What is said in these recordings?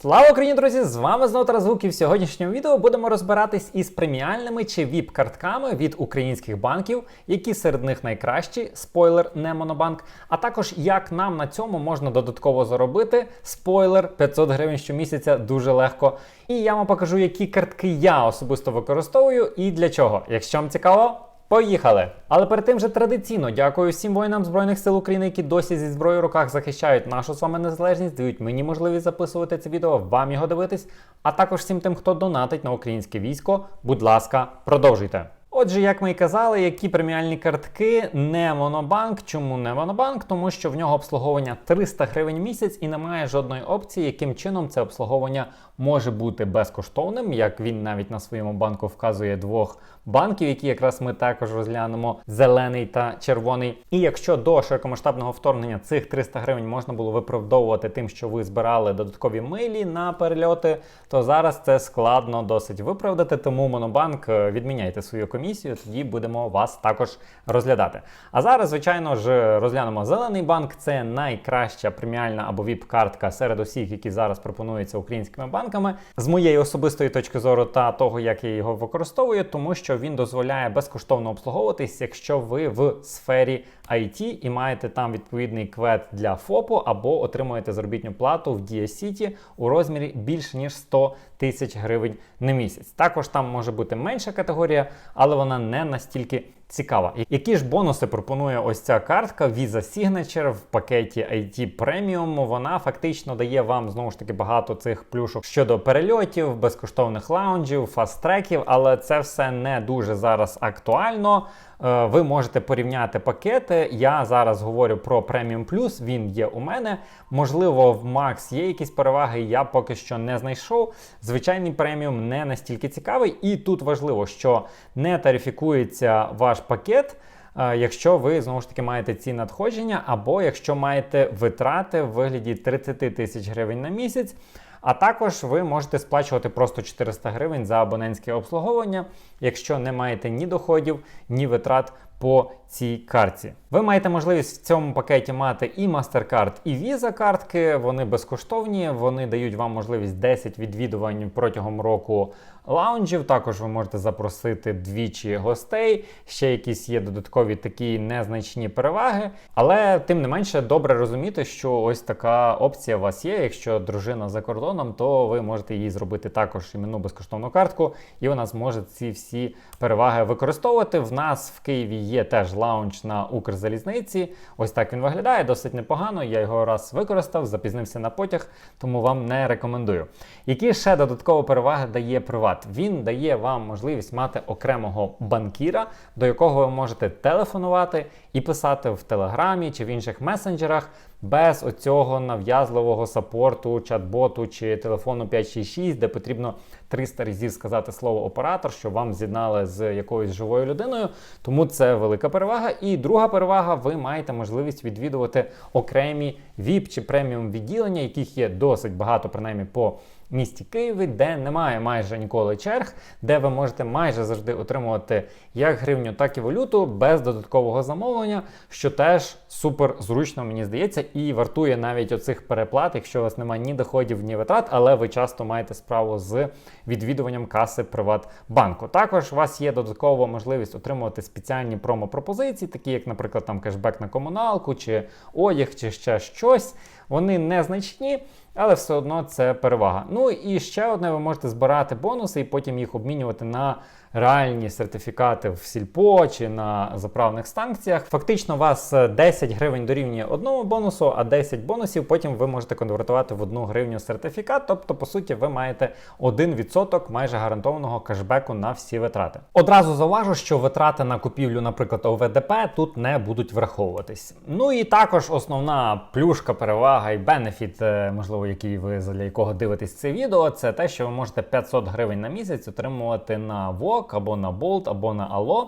Слава Україні, друзі! З вами знову Тарас і в сьогоднішньому відео будемо розбиратись із преміальними чи ВІП-картками від українських банків, які серед них найкращі, спойлер, не Монобанк, а також як нам на цьому можна додатково заробити. Спойлер 500 гривень щомісяця дуже легко. І я вам покажу, які картки я особисто використовую і для чого. Якщо вам цікаво. Поїхали! Але перед тим же традиційно дякую всім воїнам Збройних сил України, які досі зі зброєю в руках захищають нашу з вами незалежність, дають мені можливість записувати це відео, вам його дивитись, а також всім тим, хто донатить на українське військо. Будь ласка, продовжуйте. Отже, як ми і казали, які преміальні картки не Монобанк. Чому не Монобанк? Тому що в нього обслуговування 300 гривень місяць і немає жодної опції, яким чином це обслуговування може бути безкоштовним, як він навіть на своєму банку вказує двох банків, які якраз ми також розглянемо зелений та червоний. І якщо до широкомасштабного вторгнення цих 300 гривень можна було виправдовувати тим, що ви збирали додаткові милі на перельоти, то зараз це складно досить виправдати. Тому Монобанк е, відміняйте свою комісію, тоді будемо вас також розглядати. А зараз, звичайно ж, розглянемо зелений банк. Це найкраща преміальна або віп-картка серед усіх, які зараз пропонуються українськими банками. З моєї особистої точки зору та того, як я його використовую, тому що він дозволяє безкоштовно обслуговуватись, якщо ви в сфері IT і маєте там відповідний квет для ФОПу або отримуєте заробітну плату в Дія Сіті у розмірі більше ніж 100 тисяч гривень на місяць. Також там може бути менша категорія, але вона не настільки цікава. Які ж бонуси пропонує ось ця картка Visa Signature в пакеті IT Premium? Вона фактично дає вам знову ж таки багато цих плюшок щодо перельотів, безкоштовних лаунжів, фаст-треків, але це все не дуже зараз актуально. Е, Ви можете порівняти пакети. Я зараз говорю про Premium Plus, він є у мене. Можливо, в Max є якісь переваги, я поки що не знайшов. Звичайний преміум не настільки цікавий, і тут важливо, що не тарифікується ваш пакет. е, Якщо ви знову ж таки маєте ці надходження, або якщо маєте витрати в вигляді 30 тисяч гривень на місяць, а також ви можете сплачувати просто 400 гривень за абонентське обслуговування, якщо не маєте ні доходів, ні витрат по цій картці. Ви маєте можливість в цьому пакеті мати і MasterCard, і Visa картки. Вони безкоштовні, вони дають вам можливість 10 відвідувань протягом року лаунжів. Також ви можете запросити двічі гостей. Ще якісь є додаткові такі незначні переваги. Але тим не менше добре розуміти, що ось така опція у вас є. Якщо дружина за кордоном, то ви можете їй зробити також іменну безкоштовну картку, і вона зможе ці всі переваги використовувати. В нас в Києві є теж лаунч на Укрзалізниці. Ось так він виглядає, досить непогано. Я його раз використав, запізнився на потяг, тому вам не рекомендую. Які ще додаткові переваги дає приват? Він дає вам можливість мати окремого банкіра, до якого ви можете телефонувати і писати в Телеграмі чи в інших месенджерах без оцього нав'язливого сапорту, чат-боту чи телефону 566, де потрібно 300 разів сказати слово оператор, щоб вам з'єднали з якоюсь живою людиною. Тому це велика перевага. І друга перевага, ви маєте можливість відвідувати окремі VIP чи преміум відділення, яких є досить багато, принаймні по місті Києві, де немає майже ніколи черг, де ви можете майже завжди отримувати як гривню, так і валюту без додаткового замовлення, що теж супер зручно, мені здається, і вартує навіть оцих переплат, якщо у вас немає ні доходів, ні витрат, але ви часто маєте справу з відвідуванням каси Приватбанку. Також у вас є додаткова можливість отримувати спеціальні промо-пропозиції, такі як, наприклад, там кешбек на комуналку, чи одяг, чи ще щось. Вони незначні, але все одно це перевага. Ну і ще одне, ви можете збирати бонуси і потім їх обмінювати на реальні сертифікати в сільпо чи на заправних станціях. Фактично, у вас е, 10 гривень дорівнює одному бонусу, а 10 бонусів потім ви можете конвертувати в 1 гривню сертифікат. Тобто, по суті, ви маєте 1% майже гарантованого кешбеку на всі витрати. Одразу зауважу, що витрати на купівлю, наприклад, ОВДП тут не будуть враховуватись. Ну і також основна плюшка, перевага і бенефіт, е, можливо, який ви для якого дивитесь це відео, це те, що ви можете 500 гривень на місяць отримувати на ВОК або на Bolt, або на Allo.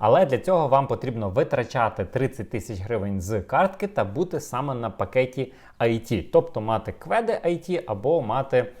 Але для цього вам потрібно витрачати 30 тисяч гривень з картки та бути саме на пакеті IT, тобто мати кведи IT або мати е,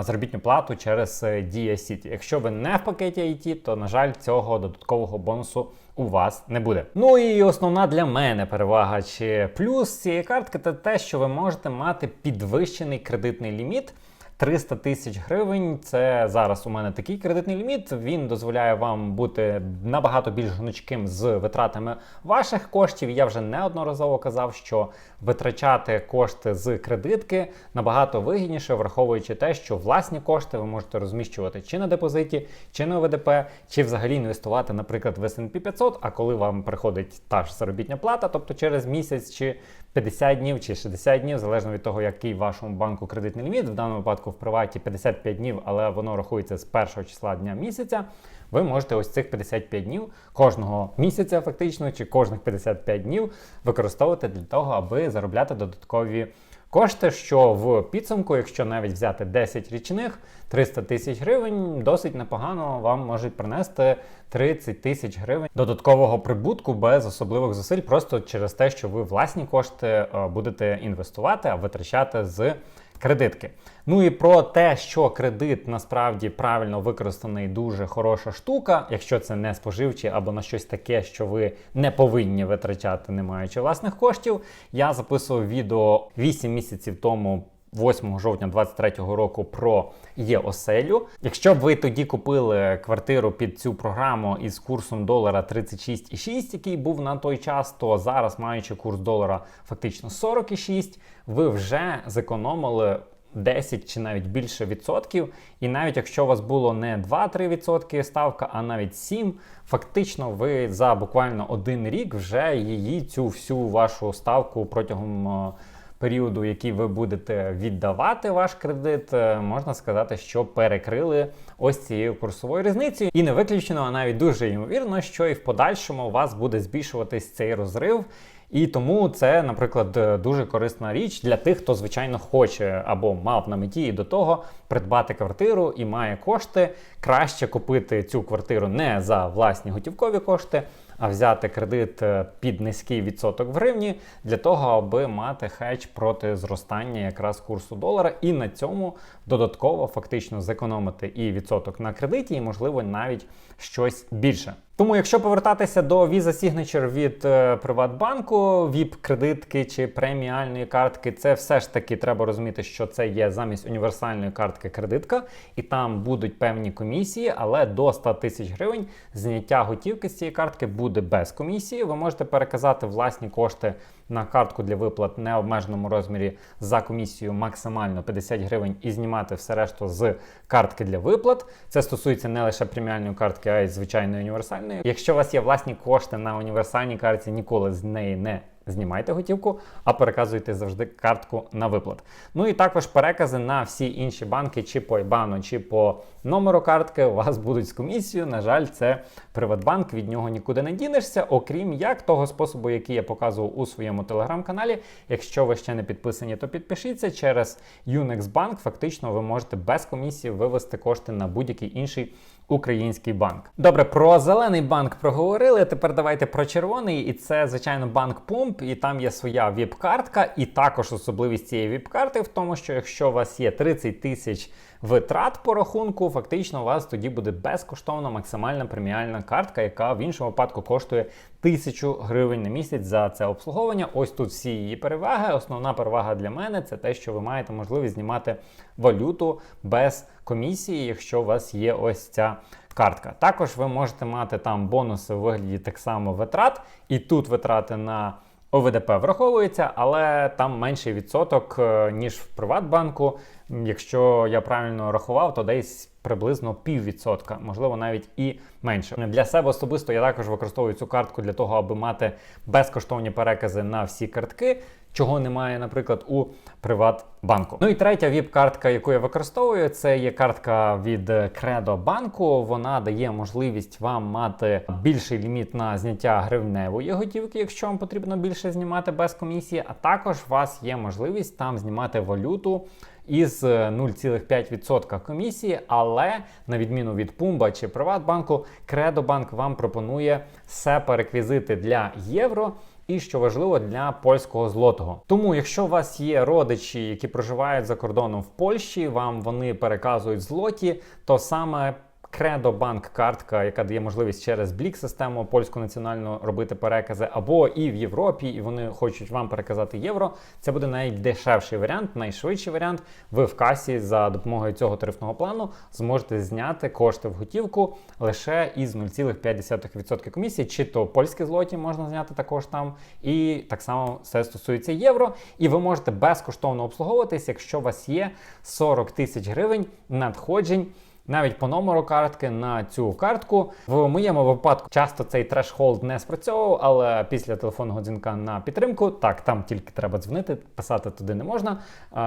заробітну плату через е, Dia City. Якщо ви не в пакеті IT, то на жаль, цього додаткового бонусу у вас не буде. Ну і основна для мене перевага чи плюс цієї картки це те, що ви можете мати підвищений кредитний ліміт. 300 тисяч гривень це зараз у мене такий кредитний ліміт. Він дозволяє вам бути набагато більш гнучким з витратами ваших коштів. Я вже неодноразово казав, що витрачати кошти з кредитки набагато вигідніше, враховуючи те, що власні кошти ви можете розміщувати чи на депозиті, чи на ОВДП, чи взагалі інвестувати, наприклад, в S&P 500, А коли вам приходить та ж заробітня плата, тобто через місяць чи 50 днів чи 60 днів, залежно від того, який вашому банку кредитний ліміт, в даному випадку в приваті 55 днів, але воно рахується з першого числа дня місяця. Ви можете ось цих 55 днів кожного місяця, фактично, чи кожних 55 днів використовувати для того, аби заробляти додаткові кошти, що в підсумку, якщо навіть взяти 10 річних, 300 тисяч гривень, досить непогано вам можуть принести 30 тисяч гривень додаткового прибутку без особливих зусиль, просто через те, що ви власні кошти е, будете інвестувати, а витрачати з кредитки. Ну і про те, що кредит насправді правильно використаний, дуже хороша штука, якщо це не споживчі або на щось таке, що ви не повинні витрачати, не маючи власних коштів. Я записував відео 8 місяців тому. 8 жовтня 2023 року про є оселю. Якщо б ви тоді купили квартиру під цю програму із курсом долара 36,6, який був на той час, то зараз, маючи курс долара фактично 40,6, ви вже зекономили 10 чи навіть більше відсотків. І навіть якщо у вас було не 2-3 відсотки ставка, а навіть 7, фактично ви за буквально один рік вже її цю всю вашу ставку протягом. Періоду, який ви будете віддавати ваш кредит, е, можна сказати, що перекрили ось цією курсовою різницею. І не виключено, а навіть дуже ймовірно, що і в подальшому у вас буде збільшуватись цей розрив. І тому це, наприклад, е, дуже корисна річ для тих, хто звичайно хоче або мав на меті і до того придбати квартиру і має кошти. Краще купити цю квартиру не за власні готівкові кошти, а взяти кредит е, під низький відсоток в гривні для того, аби мати хедж проти зростання якраз курсу долара, і на цьому додатково фактично зекономити і відсоток на кредиті, і можливо навіть щось більше. Тому, якщо повертатися до Visa Signature від е, Приватбанку, ВІП-кредитки чи преміальної картки, це все ж таки треба розуміти, що це є замість універсальної картки кредитка, і там будуть певні комісії, але до 100 тисяч гривень зняття готівки з цієї картки буде без комісії. Ви можете переказати власні кошти на картку для виплат в необмеженому розмірі за комісію максимально 50 гривень і знімати все решту з картки для виплат. Це стосується не лише преміальної картки, а й звичайної універсальної. Якщо у вас є власні кошти на універсальній карті, ніколи з неї не Знімайте готівку, а переказуйте завжди картку на виплат. Ну і також перекази на всі інші банки, чи по IBAN, чи по номеру картки у вас будуть з комісією. На жаль, це Приватбанк, від нього нікуди не дінешся, окрім як того способу, який я показував у своєму телеграм-каналі. Якщо ви ще не підписані, то підпишіться. Через Unex Bank фактично ви можете без комісії вивести кошти на будь-який інший український банк. Добре, про зелений банк проговорили. Тепер давайте про червоний. І це, звичайно, банк Пумп, і там є своя віп-картка. І також особливість цієї віп-карти в тому, що якщо у вас є 30 тисяч витрат по рахунку, фактично у вас тоді буде безкоштовна максимальна преміальна картка, яка в іншому випадку коштує тисячу гривень на місяць за це обслуговування. Ось тут всі її переваги. Основна перевага для мене це те, що ви маєте можливість знімати валюту без комісії, якщо у вас є ось ця. Картка. Також ви можете мати там бонуси у вигляді так само витрат, і тут витрати на ОВДП враховуються, але там менший відсоток, е, ніж в Приватбанку. Якщо я правильно рахував, то десь приблизно піввідсотка, можливо, навіть і менше. Для себе особисто я також використовую цю картку для того, аби мати безкоштовні перекази на всі картки, чого немає, наприклад, у Приватбанку. Ну і третя віп-картка, яку я використовую, це є картка від Кредо банку. Вона дає можливість вам мати більший ліміт на зняття гривневої готівки, якщо вам потрібно більше знімати без комісії. А також у вас є можливість там знімати валюту із 0,5% комісії, але на відміну від Пумба чи Приватбанку, Кредобанк вам пропонує SEPA реквізити для євро. І що важливо для польського злотого. Тому, якщо у вас є родичі, які проживають за кордоном в Польщі, вам вони переказують злоті, то саме Кредобанк картка, яка дає можливість через блік систему польську національну робити перекази, або і в Європі, і вони хочуть вам переказати євро. Це буде найдешевший варіант, найшвидший варіант. Ви в касі за допомогою цього тарифного плану зможете зняти кошти в готівку лише із 0,5% комісії, чи то польські злоті можна зняти також там, і так само все стосується євро. І ви можете безкоштовно обслуговуватись, якщо у вас є 40 тисяч гривень надходжень. Навіть по номеру картки на цю картку. В моєму випадку часто цей трешхолд не спрацьовував, але після телефонного дзвінка на підтримку, так, там тільки треба дзвонити, писати туди не можна.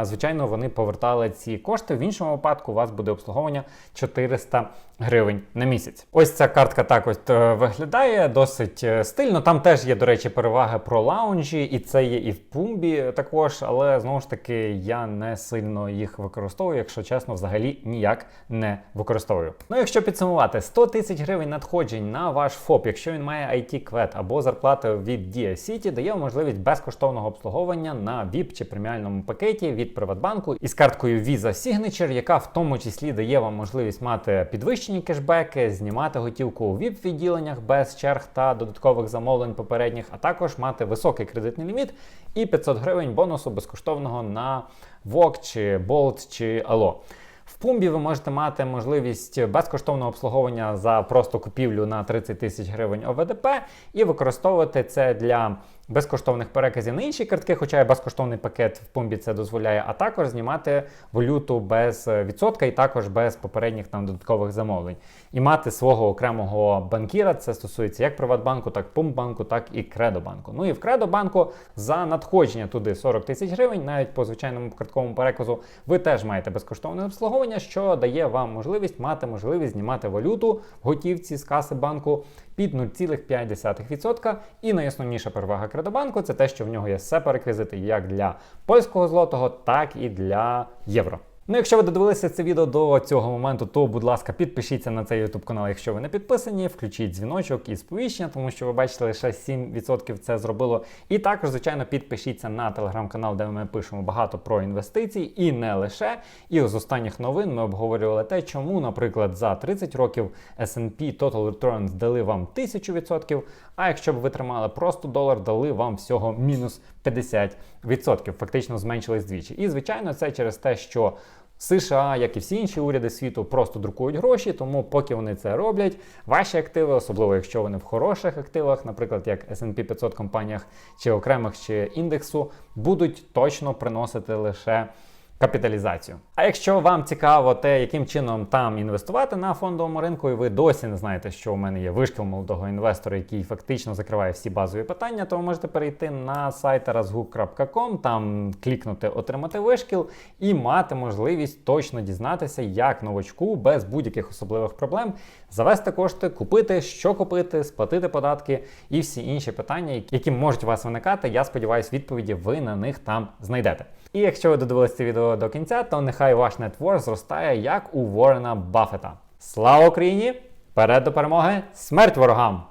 Звичайно, вони повертали ці кошти. В іншому випадку у вас буде обслуговування 400 гривень на місяць. Ось ця картка так ось е, виглядає досить е, стильно. Там теж є, до речі, переваги про лаунжі, і це є і в пумбі також, але знову ж таки я не сильно їх використовую, якщо чесно, взагалі ніяк не використовую. Ну, якщо підсумувати, 100 тисяч гривень надходжень на ваш ФОП, якщо він має it квет або зарплату від Dia City, дає можливість безкоштовного обслуговування на VIP чи преміальному пакеті від Приватбанку із карткою Visa Signature, яка в тому числі дає вам можливість мати підвищені кешбеки, знімати готівку у VIP відділеннях без черг та додаткових замовлень попередніх, а також мати високий кредитний ліміт і 500 гривень бонусу безкоштовного на VOG чи Bolt чи Allo. В пумбі ви можете мати можливість безкоштовного обслуговування за просто купівлю на 30 тисяч гривень ОВДП і використовувати це для безкоштовних переказів на інші картки, хоча і безкоштовний пакет в пумбі це дозволяє, а також знімати валюту без відсотка і також без попередніх там додаткових замовлень. І мати свого окремого банкіра, це стосується як Приватбанку, так Пумбанку, так і Кредобанку. Ну і в Кредобанку за надходження туди 40 тисяч гривень, навіть по звичайному картковому переказу, ви теж маєте безкоштовне обслуговування, що дає вам можливість мати можливість знімати валюту в готівці з каси банку під 0,5%. І найосновніша перевага Кредобанку це те, що в нього є все переквізити як для польського злотого, так і для євро. Ну, якщо ви додивилися це відео до цього моменту, то, будь ласка, підпишіться на цей YouTube канал, якщо ви не підписані, включіть дзвіночок і сповіщення, тому що ви бачите, лише 7% це зробило. І також, звичайно, підпишіться на телеграм-канал, де ми пишемо багато про інвестиції, і не лише. І з останніх новин ми обговорювали те, чому, наприклад, за 30 років S&P Total Returns дали вам 1000%, а якщо б ви тримали просто долар, дали вам всього мінус 50%. Фактично зменшились двічі. І, звичайно, це через те, що США, як і всі інші уряди світу, просто друкують гроші, тому поки вони це роблять, ваші активи, особливо якщо вони в хороших активах, наприклад, як S&P 500 компаніях чи окремих чи індексу, будуть точно приносити лише капіталізацію. А якщо вам цікаво те, яким чином там інвестувати на фондовому ринку, і ви досі не знаєте, що у мене є вишкіл молодого інвестора, який фактично закриває всі базові питання, то ви можете перейти на сайт razguk.com, там клікнути Отримати вишкіл і мати можливість точно дізнатися, як новачку без будь-яких особливих проблем завести кошти, купити, що купити, сплатити податки і всі інші питання, які можуть у вас виникати. Я сподіваюся, відповіді ви на них там знайдете. І якщо ви додивилися це відео до кінця, то нехай ваш нетворк зростає як у Ворена Баффета. Слава Україні! Перед до перемоги! Смерть ворогам!